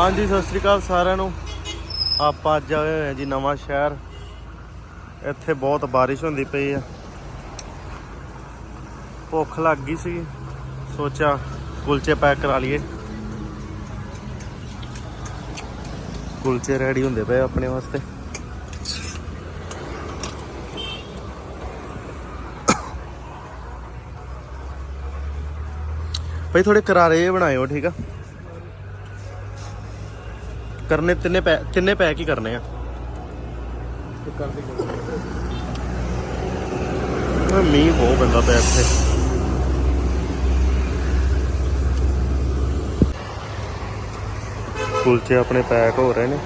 ਹਾਂਜੀ, ਸਤਿ ਸ੍ਰੀ ਅਕਾਲ ਸਾਰਿਆਂ ਨੂੰ। ਆਪਾਂ ਅੱਜ ਆਏ ਹੋਏ ਹਾਂ ਜੀ ਨਵਾਂ ਸ਼ਹਿਰ। ਇੱਥੇ ਬਹੁਤ ਬਾਰਿਸ਼ ਹੁੰਦੀ ਪਈ ਆ। ਭੁੱਖ ਲੱਗ ਗਈ ਸੀ ਸੋਚਿਆ ਕੁਲਚੇ ਪੈਕ ਕਰਾ ਲਈਏ। ਕੁਲਚੇ ਰੈਡੀ ਹੁੰਦੇ ਪਏ ਆਪਣੇ ਵਾਸਤੇ। ਭਾਈ ਥੋੜੇ ਕਰਾਰੇ ਜਿਹੇ ਬਣਾਇਓ, ਠੀਕ ਆ? ਕਰਨੇ ਤਿੰਨੇ ਪੈ ਤਿੰਨੇ ਪੈਕ ਹੀ ਕਰਨੇ ਆ। ਆਹ ਮੀਂਹ ਬਹੁਤ ਪੈਂਦਾ ਪਿਆ ਇੱਥੇ। ਕੁਲਚੇ ਆਪਣੇ ਪੈਕ ਹੋ ਰਹੇ ਨੇ।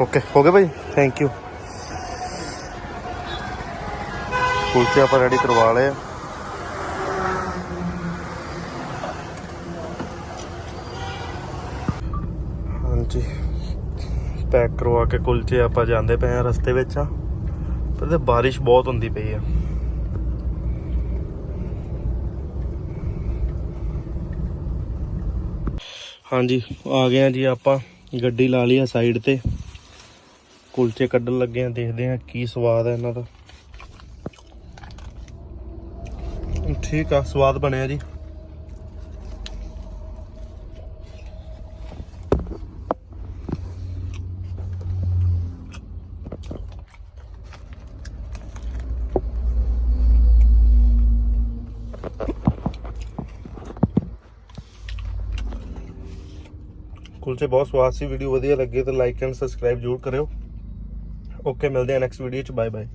ਓਕੇ ਹੋ ਗਏ ਭਾਈ ਥੈਂਕ ਯੂ ਕੁਲਚੇ ਆਪਾਂ ਰੈਡੀ ਕਰਵਾ ਲਏ ਹਾਂਜੀ। ਪੈਕ ਕਰਵਾ ਕੇ ਕੁਲਚੇ ਆਪਾਂ ਜਾਂਦੇ ਪਏ ਆ ਰਸਤੇ ਵਿੱਚ ਆ। ਪਰ ਤੇ ਬਾਰਿਸ਼ ਬਹੁਤ ਹੁੰਦੀ ਪਈ ਆ। ਹਾਂਜੀ, ਆ ਗਏ ਆ ਜੀ ਆਪਾਂ। ਗੱਡੀ ਲਾ ਲਈ ਆ ਸਾਈਡ ਤੇ। ਕੁਲਚੇ ਕੱਢਣ ਲੱਗੇ ਆ, ਦੇਖਦੇ ਆ ਕੀ ਸਵਾਦ ਹੈ ਇਹਨਾਂ ਦਾ। ਠੀਕ ਆ, ਸਵਾਦ ਬਣਿਆ ਜੀ। ਕੁਲਚੇ ਬਹੁਤ ਸਵਾਦ ਸੀ ਵੀਡੀਓ ਵਧੀਆ ਲੱਗੇ ਤਾਂ ਲਾਈਕ ਐਂਡ ਸਬਸਕ੍ਰਾਈਬ ਜ਼ਰੂਰ ਕਰਿਓ। ਓਕੇ ਮਿਲਦੇ ਆ ਨੈਕਸਟ ਵੀਡੀਓ ਚ ਬਾਏ ਬਾਏ